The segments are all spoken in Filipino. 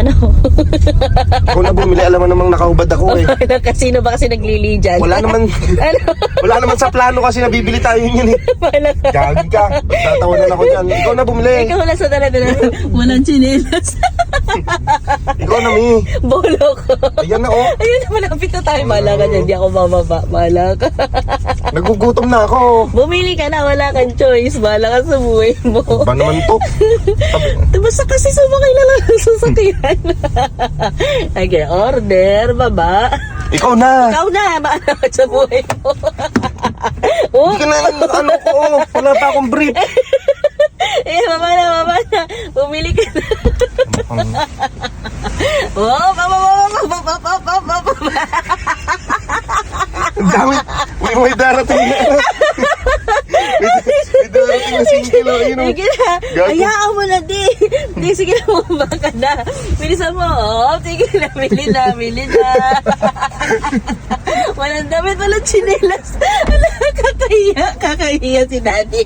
Ano? Ikaw na bumili, alam mo namang nakaubad ako eh. Kasino ba kasi naglili dyan? Wala naman, ano? wala naman sa plano kasi nabibili tayo yun eh. Wala ka. Gagi ka. Tatawanan ako dyan. Ikaw na bumili. Ikaw wala sa talaga na. Walang chinelas. Ikaw na, Mi. Bolo ko. Ayan na, oh. Ayun, malapit na tayo. Bahala ka dyan. Di ako bababa. Bahala ka. Nagugutom na ako. Bumili ka na. Wala kang choice. Bahala ka sa buhay mo. Ba naman to? Basta kasi sumakay na lang sa sasakyan. okay, order, baba. Ikaw na. Ikaw na, bahala ka sa buhay mo. oh, Hindi ka na, ano ko. Wala pa akong brief. eh, baba na, baba na. Bumili ka na. oh, baba, baba, baba, baba, baba, baba. Ang dami. May may darating na. may, darating na 5 kilo. Yun, oh. Sige na. Hayaan mo na, di. Di, sige na, bumaba ka na. Bilisan mo, oh. Sige na, bili na, bili na. walang damit, walang chinelas. Wala, kakahiya, kakahiya si daddy.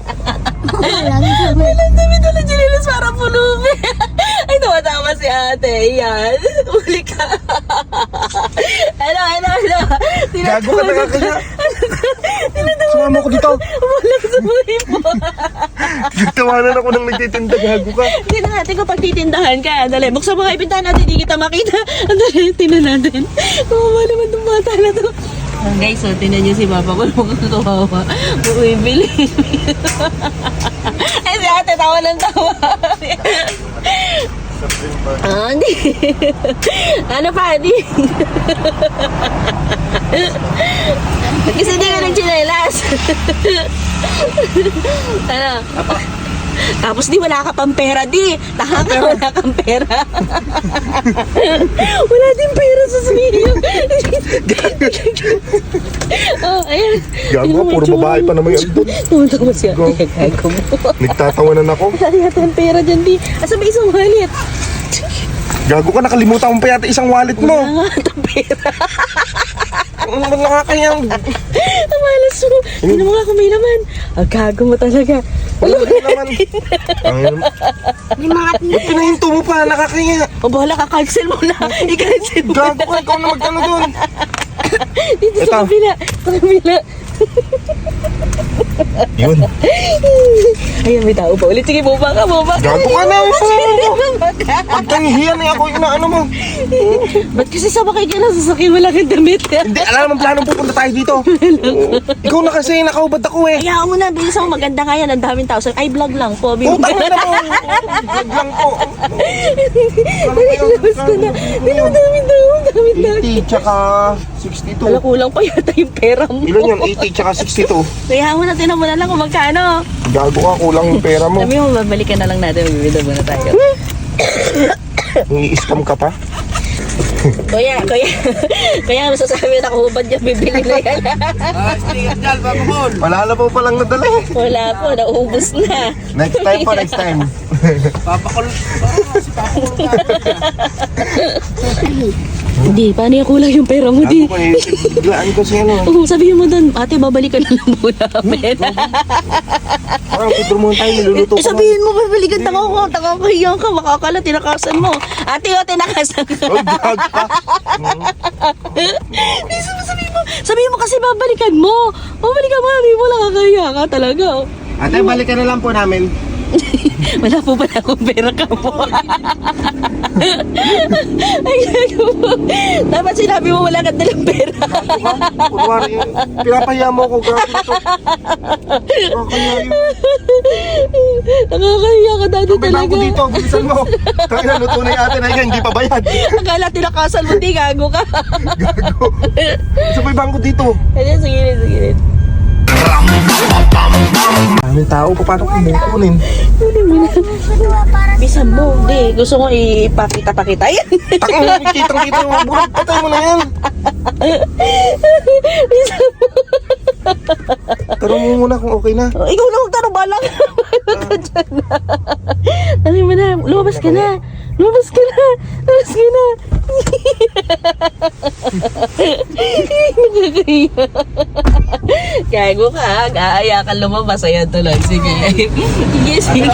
walang damit, walang chinelas, parang pulubi. Ay, tumatawa si ate. Yan. Uli ka. Hello, hello, hello. Gago ka na kaya. Sumama ko dito. Walang sa buhay mo. Nagtawanan ako nang nagtitinda. Gago ka. Tingnan natin kung pagtitindahan ka. Dali, buksan mo nga ipintahan natin, hindi kita makita. Dali, tingnan natin. Kawawa naman itong bata na to. Ah, guys, so, tingnan niyo si Papa ko. Mukhang kawawa. Bumibili. Ay, si ate, tawa ng tawa. Ah, hindi. ano pa, hindi. Kasi hindi ka nagchinelas. ano? Tapos di wala ka pang pera di. Taka ka wala kang pera. wala din pera sa sumiyo. oh, ayan. Gago ka, puro babae pa naman yan doon. Tumunta ko siya. Gago mo. Nagtatawanan ako. Wala yata ang pera dyan di. Asa ba isang wallet? Gago ka, nakalimutan mo pa yata isang wallet mo. Wala nga pera. Ano ba nakakayang? Ang malas mo. Hindi mo nga kung may naman. Ang gago mo talaga. Wala na naman. Ang Ba't pinahinto mo pa? Nakakaya. O bahala ka, cancel mo na. I-cancel mo Gago ka, ikaw na magkano doon. Dito Ito. sa kabila. Sa kabila. Yun. Ayan, may tao pa ulit. Sige, bumaba ka, bumaba ka. Gago ka na. Bumaba ka. Pag kahihiyan eh ako yung ano mo. Ba't kasi sabakay ka na sasakyan wala kang damit? Hindi, alam naman plano pupunta tayo dito. Ikaw na kasi, nakaubad ako eh. Hayaan mo na, bilis ako maganda nga yan. Ang daming tao. Ay, vlog lang po. Bim- Putang na mo. Vlog lang po. Nilabas ko na. Nilabas daming daming tao. 80 tsaka Wala 62. kulang pa yata yung pera mo. Ilan yun? 80 tsaka 62. Hayaan mo na, tinan mo na lang kung magkano. Gago ka, kulang yung pera mo. Sabi mo, babalikan na lang natin. Bibida muna tayo. Ngi-scam ka pa? Kuya, kuya. Kaya masasabi na kahubad yung bibili na yan. Wala na po palang nadala eh. Wala po, naubos na. Next time po, next time. Hindi, paano yung kulang yung pera mo, di? Gago ka eh. Biglaan ko siya no. Oo, sabihin mo doon, ate, babalikan na lang po namin. Parang putro mo tayo, niluluto eh, ko. sabihin mo, babalikan, taka ko, taka ko, hiyan ka, makakala, tinakasan mo. Ate, o, tinakasan ka. Ay, gago ka. Hindi, sabi- sabihin mo, sabihin mo kasi babalikan mo. Babalikan mo, hindi mo lang kakahiya ka talaga. oh. Ate, balikan na lang po namin. Wala po pala akong pera ka po. Ay. Dapat sinabi mo wala kang dalang pera. Kunwari, pinapahiya mo ako. Gago ito. Nakakahiya ka dati bilang ko talaga. dito, bilisan mo. Kaya naluto na yung ate na yan, hindi pa bayad. Akala tinakasan mo, di gago ka. Gago. Sabay bangko dito. Sige rin, sige rin. Daming tao, paano ko kukunin? Kunin mo na. Bisan mo, di. Gusto ko ipakita-pakita. Ayan. Takang kitang-kita yung mga bulog. Patay mo na yan. Bisan mo. Tanong mo muna kung okay na. Oh, ikaw na magtanong, ka dyan. Dali mo na, lumabas ka na. Lumabas ka na. Lumabas ka na. Nakakahiya. Gago ka, ha? Gaaya ka lumabas. Ayan tuloy. Sige. Sige, sige.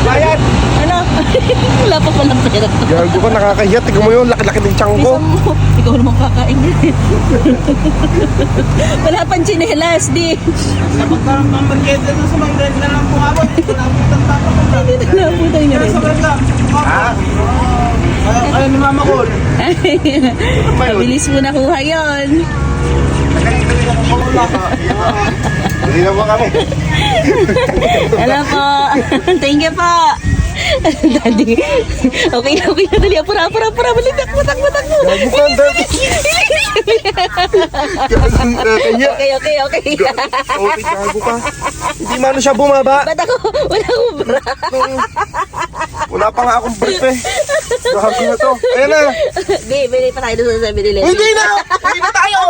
Bayad! Ano? Wala pa palang pera. Gago ka, nakakahiya. Tignan mo yun, laki-laki ng tiyan ko. Isang mo. Ikaw naman kakain. Wala pang chinelas, di. Dapat parang pambarketa doon sa mga grade na lang po ako. Dito na po ang tapa ko. Hindi na po tayo na Pero rin. sa grade lang. Ha? Ayun ni mama ko. Mabilis mo nakuha yun. Hindi na ba kami? Hello po. Thank you po. Daddy. Okay na, okay na. Dali, apura, apura, apura. Balik, takbo, takbo, takbo. Okay, okay, okay. Okay, gago ka. Hindi man siya bumaba. Ba't ako? Wala akong bra. Wala pa nga akong brief eh. Gago na to. Ayan na. Di, bili pa tayo doon sa 7-Eleven. Hindi na! Hindi na tayo!